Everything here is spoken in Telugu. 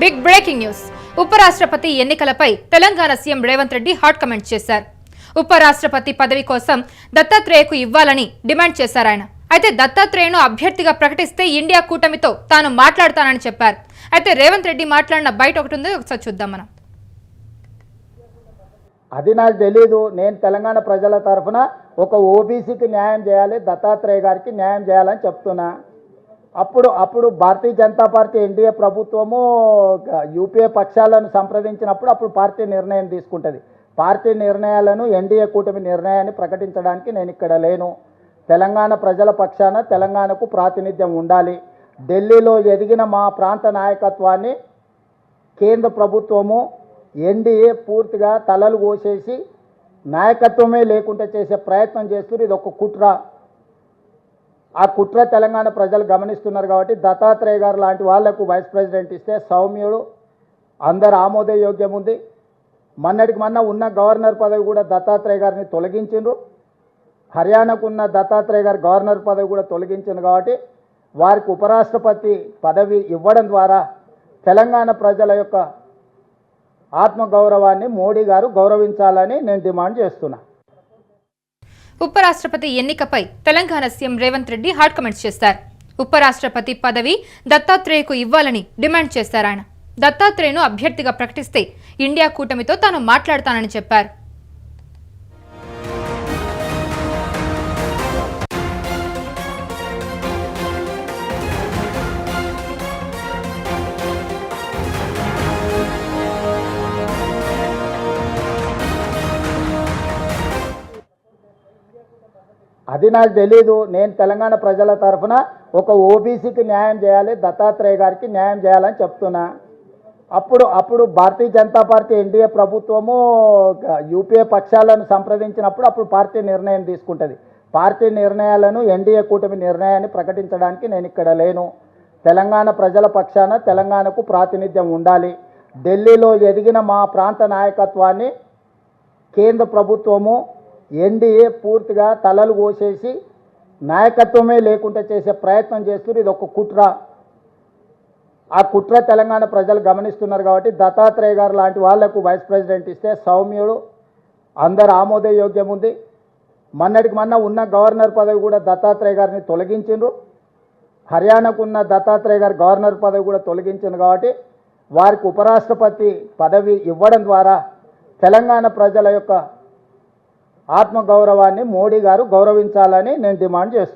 Big breaking news. ఉపరాష్ట్రపతి ఎన్నికలపై Telangana CM Revanth Reddy hot comment చేశారు. ఉపరాష్ట్రపతి పదవి కోసం దత్తాత్రేయకు ఇవ్వాలని డిమాండ్ చేశారు ఆయన. అయితే దత్తాత్రేయను అభ్యర్థిగా ప్రకటిస్తే ఇండియా కూటమితో తాను మాట్లాడతానని చెప్పారు. అయితే రేవంత్ రెడ్డి మాట్లాడిన బయట ఒకటి ఉంది ఒకసారి చూద్దాం మనం. అది నాకు తెలీదు. నేను తెలంగాణ ప్రజల తరఫున ఒక ఓబీసీకి న్యాయం చేయాలి దత్తాత్రేయ గారికి న్యాయం చేయాలని చెప్తున్నా. అప్పుడు అప్పుడు భారతీయ జనతా పార్టీ ఎన్డీఏ ప్రభుత్వము యూపీఏ పక్షాలను సంప్రదించినప్పుడు అప్పుడు పార్టీ నిర్ణయం తీసుకుంటుంది. పార్టీ నిర్ణయాలను ఎన్డీఏ కూటమి నిర్ణయాన్ని ప్రకటించడానికి నేను ఇక్కడ లేను. తెలంగాణ ప్రజల పక్షాన తెలంగాణకు ప్రాతినిధ్యం ఉండాలి. ఢిల్లీలో ఎదిగిన మా ప్రాంత నాయకత్వాన్ని కేంద్ర ప్రభుత్వము ఎన్డీఏ పూర్తిగా తలలు కోసేసి నాయకత్వమే లేకుండా చేసే ప్రయత్నం చేస్తున్నారు. ఇది ఒక కుట్ర. ఆ కుట్ర తెలంగాణ ప్రజలు గమనిస్తున్నారు కాబట్టి దత్తాత్రేయ గారు లాంటి వాళ్ళకు వైస్ ప్రెసిడెంట్ ఇస్తే సౌమ్యుడు అందరు ఆమోదయోగ్యం ఉంది. మొన్నటికి మొన్న ఉన్న గవర్నర్ పదవి కూడా దత్తాత్రేయ గారిని తొలగించిండ్రు. హర్యానాకు ఉన్న దత్తాత్రేయ గారు గవర్నర్ పదవి కూడా తొలగించింది కాబట్టి వారికి ఉపరాష్ట్రపతి పదవి ఇవ్వడం ద్వారా తెలంగాణ ప్రజల యొక్క ఆత్మగౌరవాన్ని మోడీ గారు గౌరవించాలని నేను డిమాండ్ చేస్తున్నా. ఉపరాష్ట్రపతి ఎన్నికపై Telangana CM Revanth Reddy hot comments చేశారు ఉపరాష్ట్రపతి పదవి దత్తాత్రేయకు ఇవ్వాలని డిమాండ్ చేశారు ఆయన. దత్తాత్రేయను అభ్యర్థిగా ప్రకటిస్తే ఇండియా కూటమితో తాను మాట్లాడతానని చెప్పారు. అది నాకు తెలీదు. నేను తెలంగాణ ప్రజల తరఫున ఒక ఓబీసీకి న్యాయం చేయాలి దత్తాత్రేయ గారికి న్యాయం చేయాలని చెప్తున్నా. అప్పుడు అప్పుడు భారతీయ జనతా పార్టీ ఎన్డీఏ ప్రభుత్వము యూపీఏ పక్షాలను సంప్రదించినప్పుడు అప్పుడు పార్టీ నిర్ణయం తీసుకుంటుంది. పార్టీ నిర్ణయాలను ఎన్డీఏ కూటమి నిర్ణయాన్ని ప్రకటించడానికి నేను ఇక్కడ లేను. తెలంగాణ ప్రజల పక్షాన తెలంగాణకు ప్రాతినిధ్యం ఉండాలి. ఢిల్లీలో ఎదిగిన మా ప్రాంత నాయకత్వాన్ని కేంద్ర ప్రభుత్వము ఎన్డీఏ పూర్తిగా తలలు కోసేసి నాయకత్వమే లేకుండా చేసే ప్రయత్నం చేస్తున్నారు. ఇది ఒక కుట్ర. ఆ కుట్ర తెలంగాణ ప్రజలు గమనిస్తున్నారు కాబట్టి దత్తాత్రేయ గారు లాంటి వాళ్ళకు వైస్ ప్రెసిడెంట్ ఇస్తే సౌమ్యుడు అందరు ఆమోదయోగ్యం ఉంది. మొన్నటికి మొన్న ఉన్న గవర్నర్ పదవి కూడా దత్తాత్రేయ గారిని తొలగించిండ్రు. హర్యానాకు ఉన్న దత్తాత్రేయ గారి గవర్నర్ పదవి కూడా తొలగించింది కాబట్టి వారికి ఉపరాష్ట్రపతి పదవి ఇవ్వడం ద్వారా తెలంగాణ ప్రజల యొక్క ఆత్మగౌరవాన్ని మోడీ గారు గౌరవించాలని నేను డిమాండ్ చేస్తున్నాను